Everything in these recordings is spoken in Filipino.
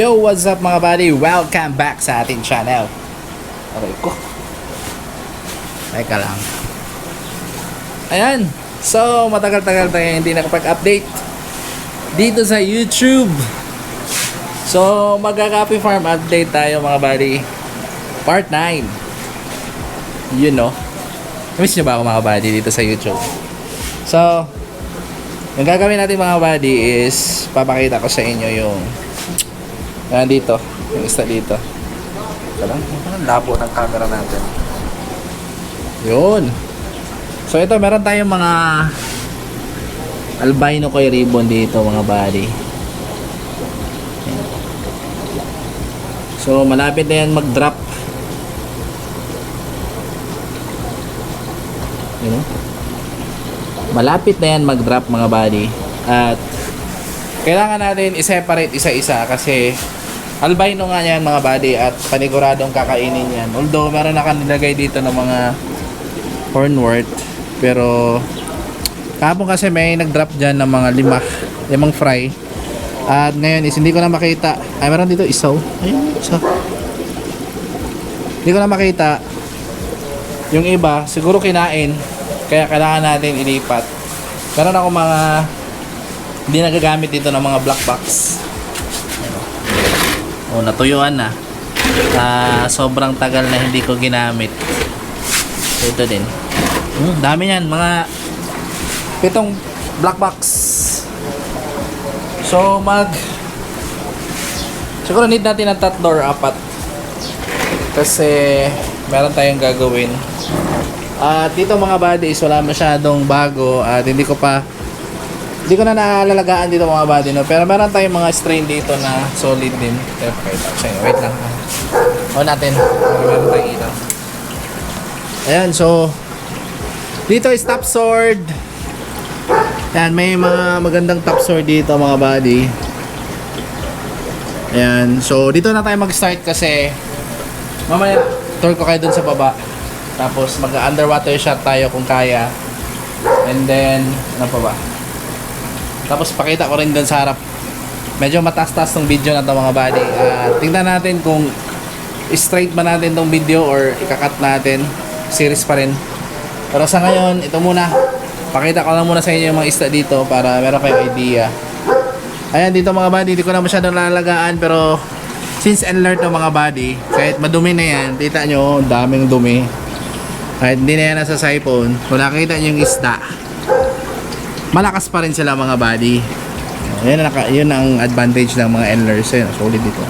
Yo, what's up mga buddy? Welcome back sa ating channel. Aray ko. Teka lang. Ayan. So, matagal-tagal tayo hindi nakapag-update dito sa YouTube. So, magka-copy farm update tayo mga buddy. Part 9. You know. Miss nyo ba ako mga buddy dito sa YouTube? So, yung gagawin natin mga buddy is papakita ko sa inyo yung yan dito, yung isa dito. Ito lang, ang labo ng camera natin. Yun. So ito, meron tayong mga albino koi ribbon dito mga buddy. So malapit na yan mag-drop. Yun oh. Malapit na yan mag-drop mga buddy. At kailangan natin i-separate isa-isa kasi albino nga yan mga buddy at paniguradong kakainin yan. Although meron na kanilagay dito ng mga hornwort pero kahapon kasi may nag-drop dyan ng mga lima limang fry. At ngayon is hindi ko na makita. Ay meron dito isaw. Ayun isa. Hindi ko na makita. Yung iba siguro kinain kaya kailangan natin ilipat. Meron ako mga hindi nagagamit dito ng mga black box o natuyuan na. Ah, sobrang tagal na hindi ko ginamit. Ito din. Hmm, dami yan mga pitong black box. So mag siguro need natin ng tatlo or apat. Kasi meron tayong gagawin. At dito mga buddies wala masyadong bago at hindi ko pa hindi ko na naalalagaan dito mga buddy no pero meron tayong mga strain dito na solid din Teka, lang, wait lang o natin meron tayong ilaw Ayan, so dito is top sword. Ayan, may mga magandang top sword dito mga buddy. Ayan, so dito na tayo mag-start kasi mamaya tour ko kayo dun sa baba. Tapos mag-underwater shot tayo kung kaya. And then, ano pa ba? Tapos pakita ko rin dun sa harap. Medyo mataas-taas tong video na to mga buddy. Uh, tingnan natin kung straight ba natin tong video or ikakat natin series pa rin. Pero sa ngayon, ito muna. Pakita ko lang muna sa inyo yung mga isda dito para meron kayong idea. Ayan, dito mga buddy, hindi ko na masyadong lalagaan pero since alert ng mga buddy, kahit madumi na yan, kita nyo, daming dumi. Kahit hindi na yan nasa siphon, kung nakita nyo yung isda, malakas pa rin sila mga buddy. Yan, ang naka- yun ang advantage ng mga endlers. Ayan, solid dito.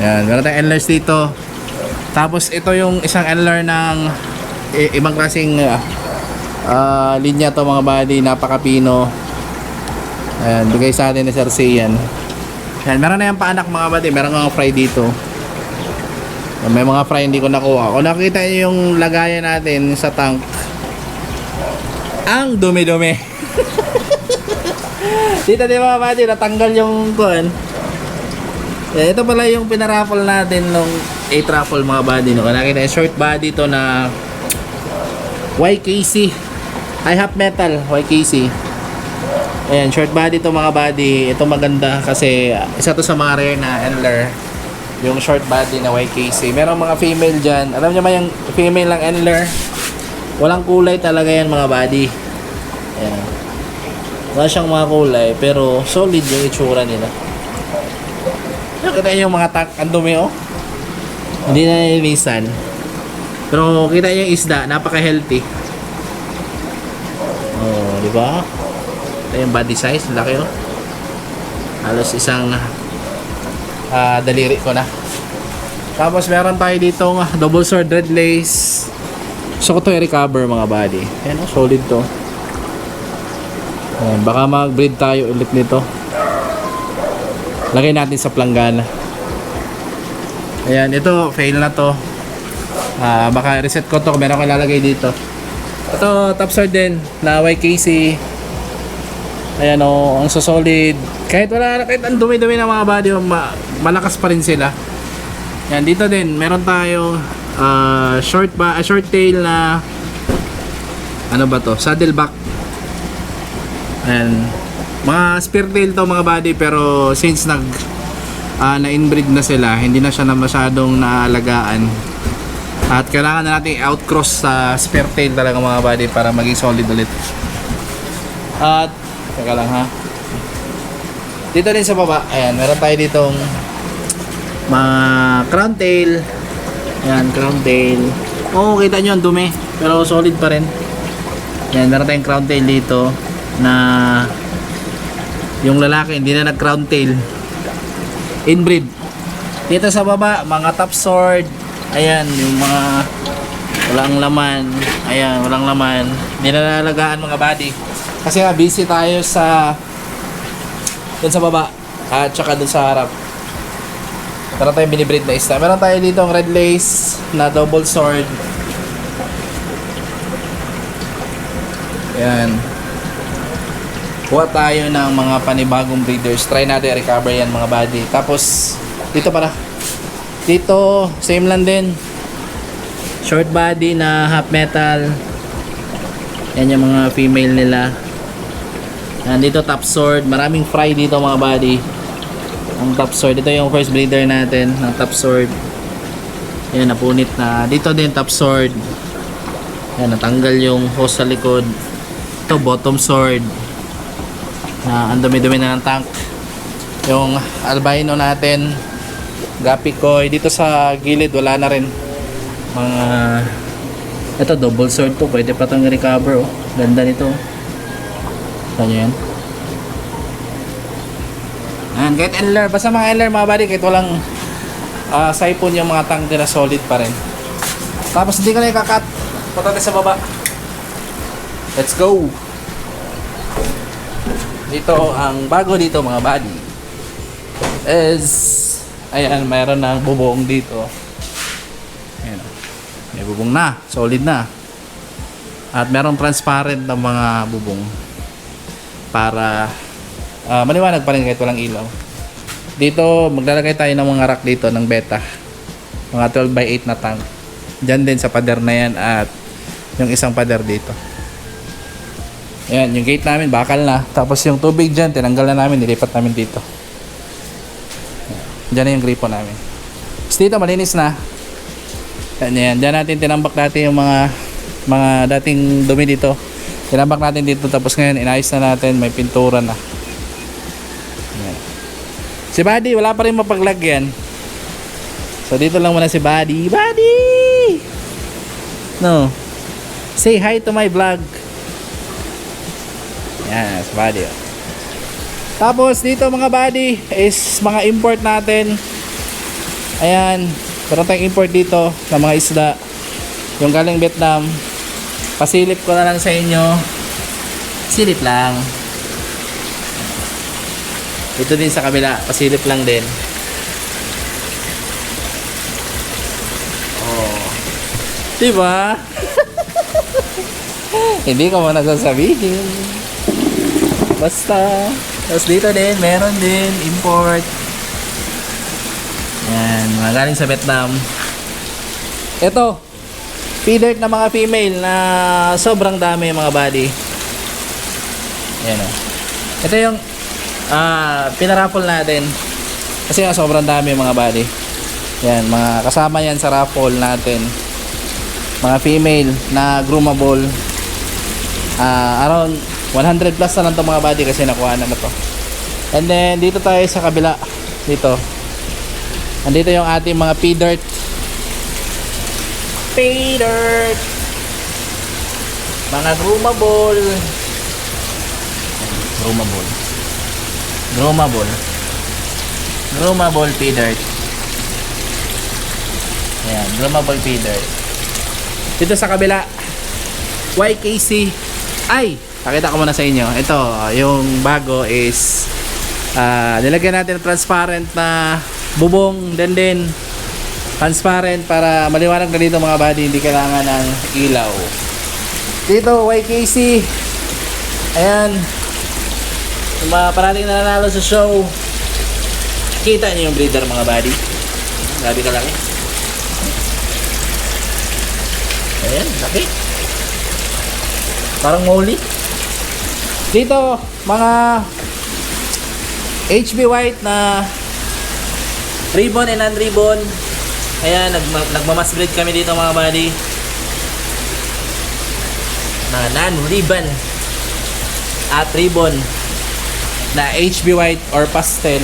Ayan, meron tayong endlers dito. Tapos ito yung isang endler ng i- ibang klaseng uh, ah, linya to mga buddy, napakapino. Ayan, bigay sa atin ni Sir Sian. Ayan, meron na yung paanak mga buddy, meron mga fry dito. May mga fry hindi ko nakuha. Kung nakita niyo yung lagayan natin sa tank, ang dumi-dumi. dito di ba buddy, natanggal yung kuhan. Eh, ito pala yung pinaraffle natin nung 8 raffle mga body no. Nakita yung short body to na YKC. I half metal YKC. Ayan, short body to mga body. Ito maganda kasi isa to sa mga rare na endler. Yung short body na YKC. Merong mga female dyan. Alam niyo ba yung female ng endler? Walang kulay talaga yan mga body. Ayan. Wala siyang mga kulay pero solid yung itsura nila. Nakita niyo yung mga tak, ang dumi oh. Hindi na nilinisan. Pero kita yung isda, napaka-healthy. Oh, di ba? Ito yung body size, laki oh. Halos isang ah, daliri ko na. Tapos meron tayo dito ng double sword red lace. Gusto ko to i-recover mga body. Ayan oh, solid to. Ayan, baka mag-breed tayo ulit nito. Lagay natin sa planggana. Ayan, ito, fail na to. Ah, baka reset ko to, meron ko ilalagay dito. Ito, top sword din, na YKC. Ayan o, ang so solid. Kahit wala, kahit ang dumi-dumi ng mga body, ma- malakas pa rin sila. Yan, dito din, meron tayong ah, short ba, ah, short tail na ano ba to? Saddleback. Ayan. Mga spear tail to mga body pero since nag ah, na-inbreed na sila, hindi na siya na masyadong naalagaan. At kailangan na natin outcross sa spare tail talaga mga buddy para maging solid ulit. At, teka lang ha. Dito din sa baba, ayan, meron tayo ditong mga crown tail. Ayan, crown tail. Oo, kita nyo ang dumi. Pero solid pa rin. Ayan, meron tayong crown tail dito na yung lalaki hindi na nag crown tail. Inbreed. Dito sa baba, mga top sword. Ayan, yung mga walang laman. Ayan, walang laman. Hindi na mga body. Kasi nga busy tayo sa dun sa baba at saka dun sa harap. Meron tayong binibreed na isda. Meron tayo dito ang red lace na double sword. Ayan. Kuha tayo ng mga panibagong breeders. Try natin recover yan mga body. Tapos, dito para. Dito, same lang din. Short body na half metal. Yan yung mga female nila. Yan, dito top sword. Maraming fry dito mga body. Ang top sword. Ito yung first breeder natin ng top sword. Yan, napunit na. Dito din top sword. Yan, natanggal yung hose sa likod. Ito, bottom sword. Na ang dumi-dumi na ng tank. Yung albino natin, Gapikoy. Dito sa gilid, wala na rin. Mga... Ito, double sword to. Pwede pa itong recover. Oh. Ganda nito. Ito nyo yan. Ayan, kahit NLR. Basta mga NLR mga buddy, kahit walang ah, siphon yung mga tank nila solid pa rin. Tapos hindi ka na ikakat. Punta sa baba. Let's go! Dito, ang bago dito mga buddy is ayan, mayroon ng bubong dito. Ayan. May bubong na. Solid na. At merong transparent na mga bubong para ah, maliwanag pa rin kahit walang ilaw. Dito, maglalagay tayo ng mga rack dito ng beta. Mga 12 by 8 na tank. Diyan din sa pader na yan at yung isang pader dito. Ayan, yung gate namin bakal na. Tapos yung tubig dyan, tinanggal na namin, nilipat namin dito. Diyan na yung gripo namin. Tapos dito, malinis na. Yan, yan. Diyan natin tinambak natin yung mga mga dating dumi dito. Tinambak natin dito tapos ngayon inayos na natin, may pintura na. Si Buddy, wala pa rin mapaglagyan. So dito lang muna si Buddy. Buddy! No. Say hi to my vlog. Yan, si Buddy. oh. Tapos dito mga buddy is mga import natin. Ayan, meron tayong import dito ng mga isda. Yung galing Vietnam. Pasilip ko na lang sa inyo. Silip lang. Ito din sa kabila, pasilip lang din. Oh. Diba? Hindi ko man nagsasabihin. Basta. Tapos dito din, meron din, import. Yan, mga galing sa Vietnam. Ito, feeder na mga female na sobrang dami mga body. Yan o. Ito yung ah pinaraffle natin. Kasi nga sobrang dami mga body. Yan, mga kasama yan sa raffle natin. Mga female na groomable. Ah, around 100 plus na lang to mga body kasi nakuha na na to. And then dito tayo sa kabila. Dito. Andito yung ating mga pea dirt. Pea dirt. Mga groomable. Groomable. Groomable. Groomable pea dirt. Ayan, groomable pea dirt. Dito sa kabila, YKC. Ay, pakita ko muna sa inyo. Ito, yung bago is ah nilagyan natin transparent na bubong then din transparent para maliwanag na dito mga buddy hindi kailangan ng ilaw dito YKC ayan yung mga parating na nanalo sa show kita niyo yung breeder mga buddy. Grabe ka laki. Ayan laki. Parang molly dito mga HB White na ribbon and non-ribbon. Ayan, nagma nagmamas breed kami dito mga buddy. Na non-ribbon at ribbon na HB white or pastel.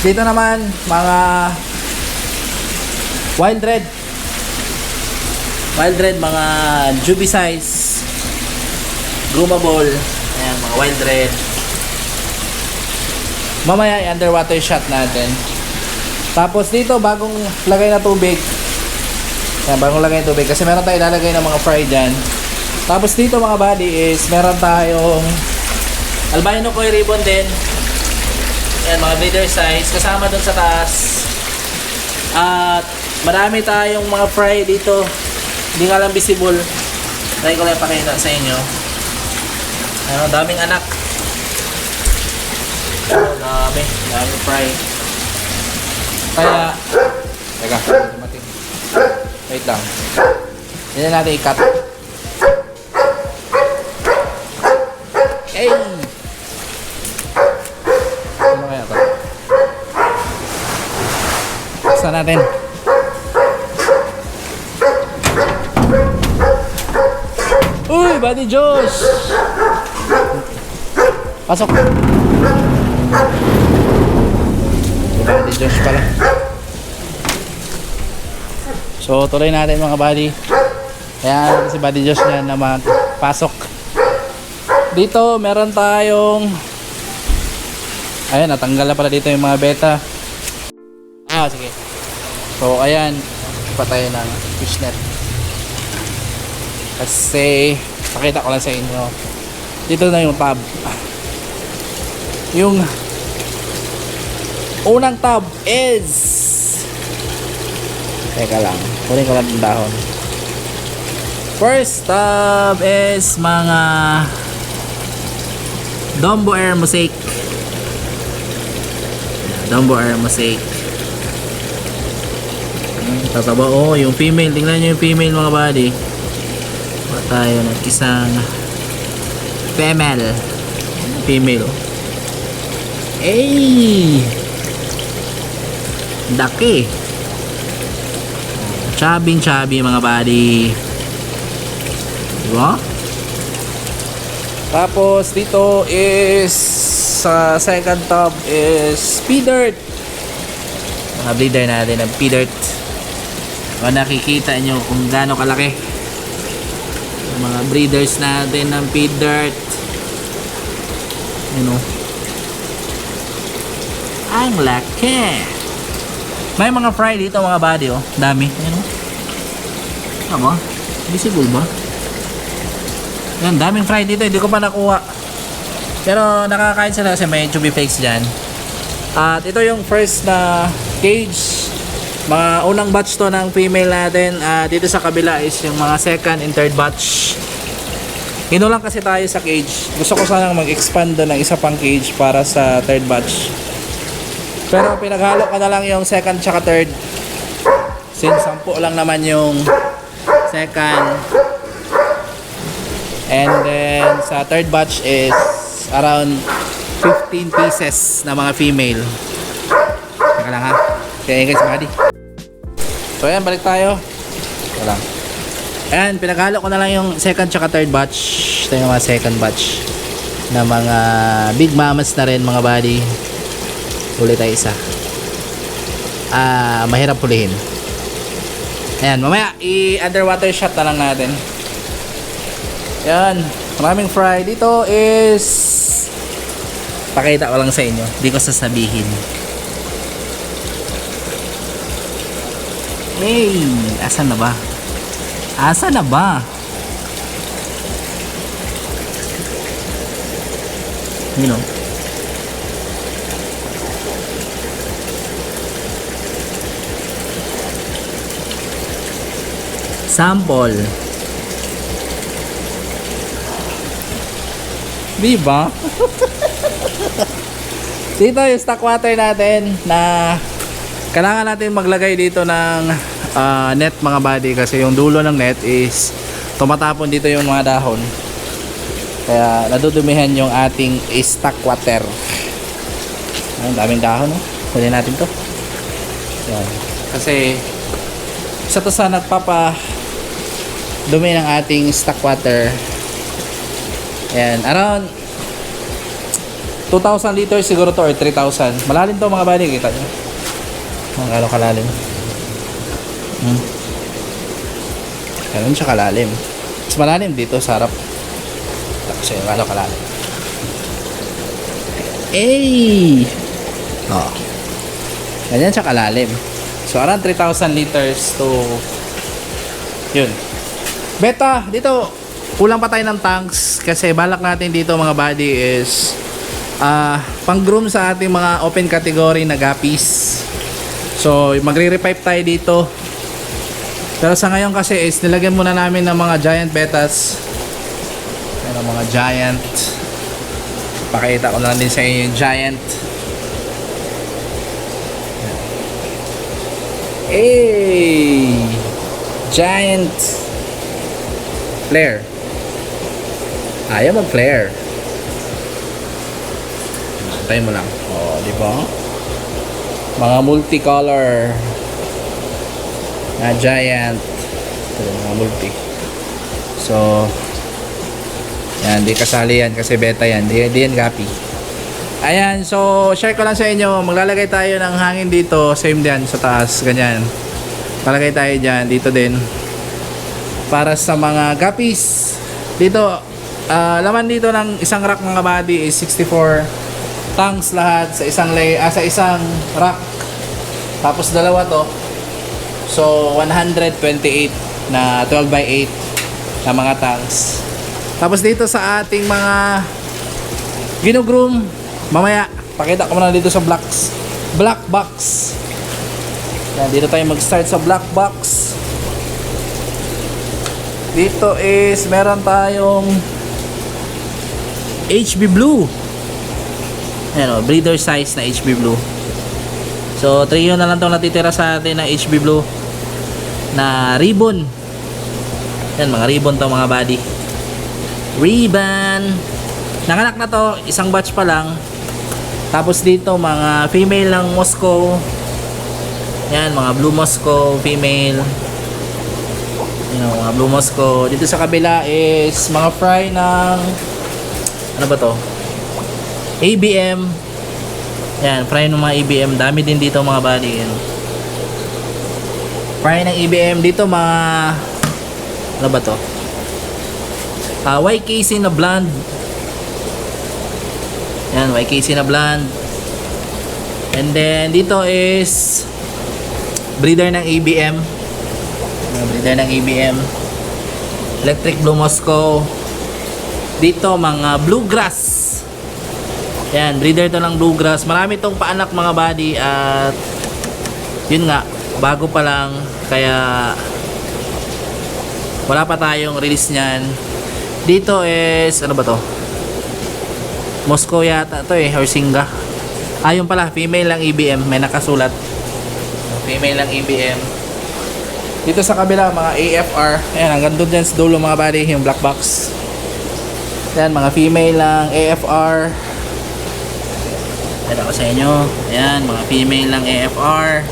Dito naman, mga wild red. Wild red, mga juby size. Groomable. Ayan, mga wild red. Mamaya i-underwater shot natin. Tapos dito, bagong lagay na tubig. Ayan, bagong lagay na tubig. Kasi meron tayo ilalagay ng mga fry dyan. Tapos dito mga buddy is meron tayong albino koi ribbon din. Ayan, mga breeder size. Kasama dun sa taas. At marami tayong mga fry dito. Hindi nga lang visible. Try ko lang pakita sa inyo. Ano, daming anak. Oh, dami. Daming fry. Kaya, teka, dumating. Wait lang. Hindi na natin i-cut. Hey! Ano kaya to? Natin. Uy, Buddy Josh! Pasok. Buddy Josh pala. So, tuloy natin mga buddy. Kaya si Buddy Josh niya na magpasok. Dito, meron tayong Ayan, natanggal na pala dito yung mga beta. Ah, sige. So, ayan. Patay ng fishnet. Kasi, pakita ko lang sa inyo. Dito na yung tab. Yung unang tab is Teka lang. Kunin ko lang yung dahon. First tab is mga Dombo Air Mosaic. Dumbo Air Mosaic. Tataba. Oh, yung female. Tingnan nyo yung female mga buddy. Wala tayo ng isang female. Female. Ay! Daki. Chabing chabi mga buddy. Diba? Tapos dito is sa second top is P-Dirt. Mga breeder natin ng P-Dirt. Kung nakikita nyo kung gaano kalaki. Mga breeders natin ng P-Dirt. You know. Ang laki. May mga fry dito mga body oh. Dami. Ayan oh. Tama. Visible ba? Yan, daming fry dito. Hindi ko pa nakuha. Pero nakakain sila kasi may chubby flakes dyan. At ito yung first na cage. Mga unang batch to ng female natin. At dito sa kabila is yung mga second and third batch. Kinulang kasi tayo sa cage. Gusto ko sanang mag-expand doon ng isa pang cage para sa third batch. Pero pinaghalo ko na lang yung second tsaka third. Since 10 lang naman yung second. And then sa third batch is around 15 pieces na mga female. Teka lang ha. Kaya guys, buddy. So ayan, balik tayo. Lang. Ayan, pinaghalo ko na lang yung second tsaka third batch. Ito yung mga second batch na mga big mamas na rin mga buddy. Huli tayo isa. Ah, mahirap pulihin. Ayan, mamaya i-underwater shot na lang natin. Yan, maraming fry. Dito is pakita ko lang sa inyo. Hindi ko sasabihin. Hey, asan na ba? Asan na ba? You know. Sample. Di ba? dito yung stock water natin na kailangan natin maglagay dito ng ah, net mga body kasi yung dulo ng net is tumatapon dito yung mga dahon. Kaya nadudumihan yung ating stock water. Ang daming dahon, no? Kunin natin to. Yan. Kasi isa to sa nagpapa dumi ng ating stock water. Yan, around 2,000 liters siguro to or 3,000. Malalim to mga buddy, kita nyo. Mga gano'ng kalalim. Hmm. Ganun siya kalalim. Mas malalim dito sa harap. Yun, gano'ng kalalim. Eh! Oh. Ganyan siya kalalim. So around 3,000 liters to yun. Beta, dito kulang pa tayo ng tanks kasi balak natin dito mga buddy is ah pang-groom sa ating mga open category na guppies. So magre-repipe tayo dito. Pero sa ngayon kasi is nilagyan muna namin ng mga giant betas. Ayan mga giant. Pakita ko lang din sa inyo yung giant. Hey! Giant flare. Ayaw mag-flare. Antayin mo lang. Oh, di ba? Mga multicolor na giant. Ito mga multi. So, yan, di kasali yan kasi beta yan. Di, yan gapi. Ayan, so share ko lang sa inyo. Maglalagay tayo ng hangin dito. Same din sa taas. Ganyan. Palagay tayo dyan. Dito din. Para sa mga guppies. Dito, ah, laman dito ng isang rack mga body is 64 tanks lahat sa isang lay, ah, sa isang rack. Tapos dalawa to. So 128 na 12 by 8 na mga tanks. Tapos dito sa ating mga ginugroom mamaya pakita ko muna dito sa blocks. Black box. Yan, dito tayo mag start sa black box. Dito is meron tayong HB Blue. Ayan o, breeder size na HB Blue. So 3 yun na lang itong natitira sa atin na HB Blue na ribbon. Yan mga ribbon to mga body ribbon. Nanganak na to isang batch pa lang. Tapos dito mga female ng Moscow. Yan mga blue Moscow female. Yan mga blue Moscow. Dito sa kabila is mga fry ng ano ba to? ABM yan fry ng mga ABM dami din dito mga body yan. Fry ng ABM dito mga ano ba to uh, YKC na blonde yan, YKC na blonde. And then, dito is breeder ng ABM. Yan, breeder ng ABM. Electric Blue Moscow. Dito, mga bluegrass. Yan, breeder to ng bluegrass. Marami tong paanak mga body at yun nga, bago pa lang. Kaya wala pa tayong release niyan. Dito is, ano ba to? Moscow yata to eh, or Singa. Ayun pala, female lang EBM, may nakasulat. Female lang EBM. Dito sa kabila, mga AFR. Ayan, hanggang doon dyan sa dulo mga buddy, yung black box. Ayan, mga female lang AFR. Ayan ako sa inyo. Ayan, mga female lang AFR.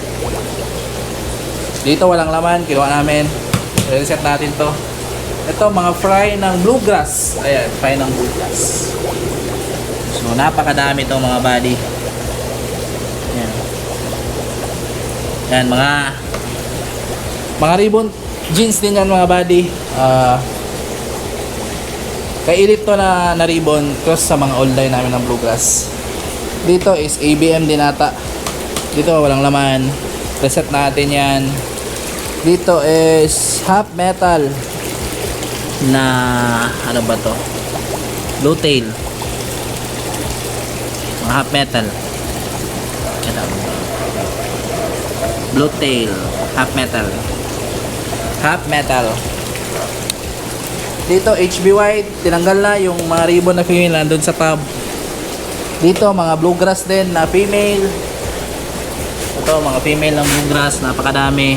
Dito walang laman, kinuha namin. Reset natin to. Ito, mga fry ng bluegrass. Ayan, fry ng bluegrass. So, napakadami itong mga body. Yan. Yan, mga mga ribbon jeans din yan mga body. Ah kailit to na, na ribbon cross sa mga old line namin ng bluegrass. Dito is ABM din ata. Dito walang laman. Reset natin yan. Dito is half metal. Na ano ba to? Blue tail mga half metal. Blue tail half metal. Half metal. Dito HB white tinanggal na yung mga ribbon na female nandun sa tab dito mga bluegrass din na female ito mga female ng bluegrass napakadami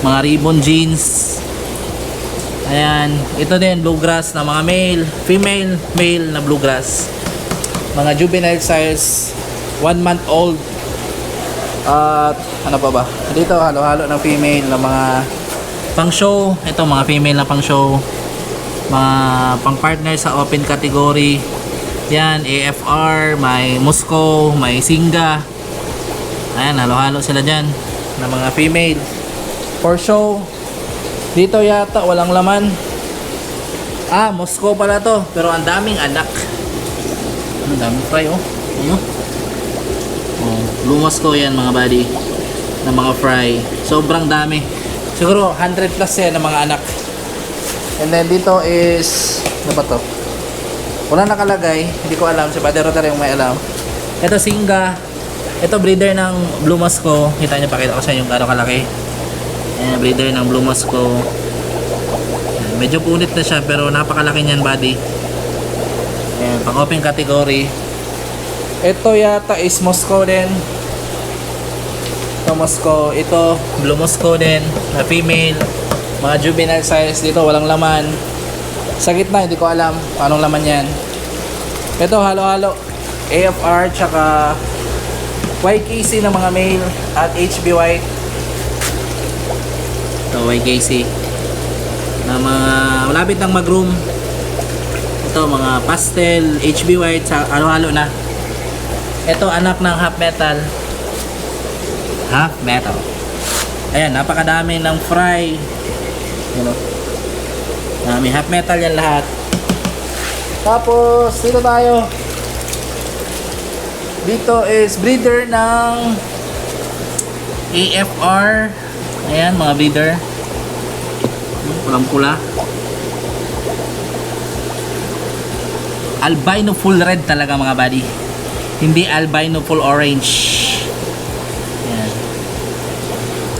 mga ribbon jeans ayan ito din bluegrass na mga male female male na bluegrass mga juvenile size 1 month old at ano pa ba? Dito, halo-halo ng female na mga pang show. Ito, mga female na pang show. Mga pang partner sa open category. Yan, AFR, may Moscow, may Singa. Ayan, halo-halo sila dyan. Na mga female. For show. Dito yata, walang laman. Ah, Moscow pala to. Pero ang daming anak. Ang daming fry, oh. Ano? Oh, blue Moscow yan mga buddy. Na mga fry. Sobrang dami. Siguro 100 plus yan ng mga anak. And then dito is, ano ba to? Wala nakalagay. Hindi ko alam. Si Padre Rotary yung may alam. Ito Singa. Ito breeder ng Blue Moscow. Kita niyo, pakita ko sa inyo gaano kalaki. Ayan, breeder ng Blue Moscow. Ayan, Medyo punit na siya pero napakalaki niyan buddy. Ayan, pang open category. Ito yata is Moscow din. Ito Moscow. Ito Blue Moscow din. Na female. Mga juvenile size. Dito walang laman. Sa gitna hindi ko alam anong laman yan. Ito halo-halo. AFR tsaka YKC ng mga male at HB White. Ito YKC. Na mga malapit ng mag-room. Ito mga pastel, HB White, halo-halo na. Ito anak ng half metal. Half metal. Ayan, napakadami ng fry. Ano? Ah, may half metal yan lahat. Tapos, dito tayo. Dito is breeder ng AFR. Ayan, mga breeder. Pulang pula. Albino full red talaga mga buddy. Hindi albino full orange. Ayan.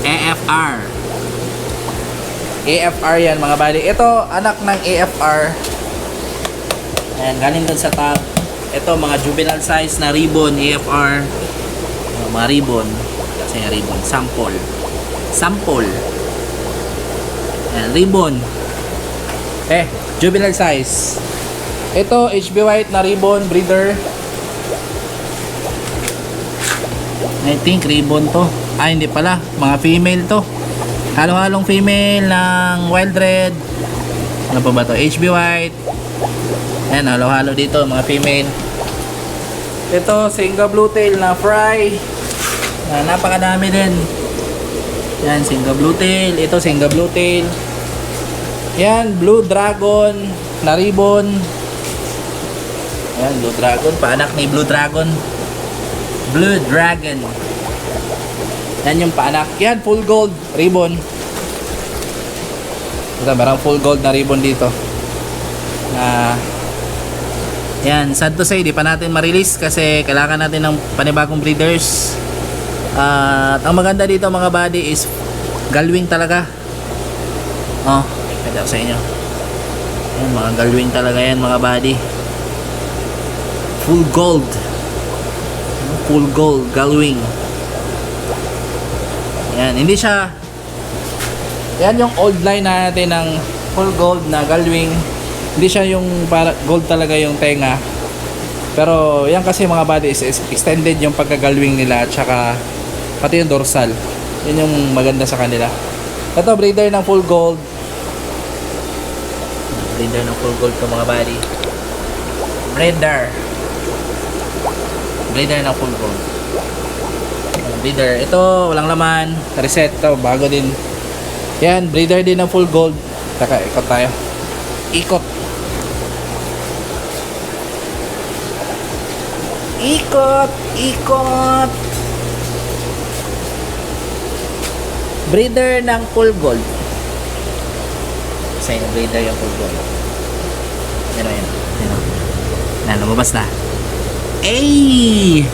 AFR. AFR yan mga buddy. Ito, anak ng AFR. Ayan, galing dun sa top. Ito, mga juvenile size na ribbon, AFR. Ayan, mga ribbon. Kasi ribbon. Sample. Sample. Ayan, ribbon. Eh, juvenile size. Ito, HB White na ribbon, breeder. I think ribbon to. Ah, hindi pala. Mga female to. Halo-halong female ng wild red. Ano pa ba to? HB White. Ayan, halo-halo dito, mga female. Ito, Singa Blue Tail na fry. Na napakadami din. Yan, Singa Blue Tail. Ito, Singa Blue Tail. Yan, Blue Dragon na ribbon. Yan, Blue Dragon. Paanak ni Blue Dragon. Blue Dragon. Yan yung paanak. Yan, full gold ribbon. Ito, merang full gold na ribbon dito. Na yan, sad to say, di pa natin ma-release kasi kailangan natin ng panibagong breeders. At ang maganda dito mga buddy is galwing talaga. Oh, ako sa inyo. Yan, mga galwing talaga yan mga buddy. Full gold. Full gold, galwing. Yan, hindi siya yan yung old line natin ng full gold na galwing. Hindi siya yung para gold talaga yung tenga. Pero yan kasi mga body is extended yung pagkagalwing nila at saka pati yung dorsal. Yun yung maganda sa kanila. Ito breeder ng full gold. Breeder ng full gold to mga body. Breeder. Breeder ng full gold. Breeder. Ito, walang laman. Reset to. Bago din. Yan, breeder din ng full gold. Taka, ikot tayo. Ikot. Ikot, ikot. Breeder ng full gold. Sa inyo, breeder yung full gold. Yan o, yan. Yan o. Yan, lumabas na. Ay!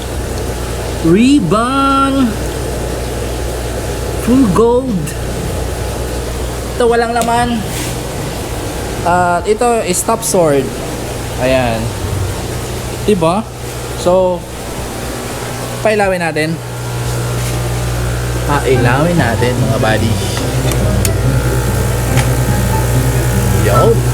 Ribbon! Full gold! Ito, walang laman. At ito is top sword. Ayan. Diba? So, pailawin natin. Pailawin natin mga buddy. Yo!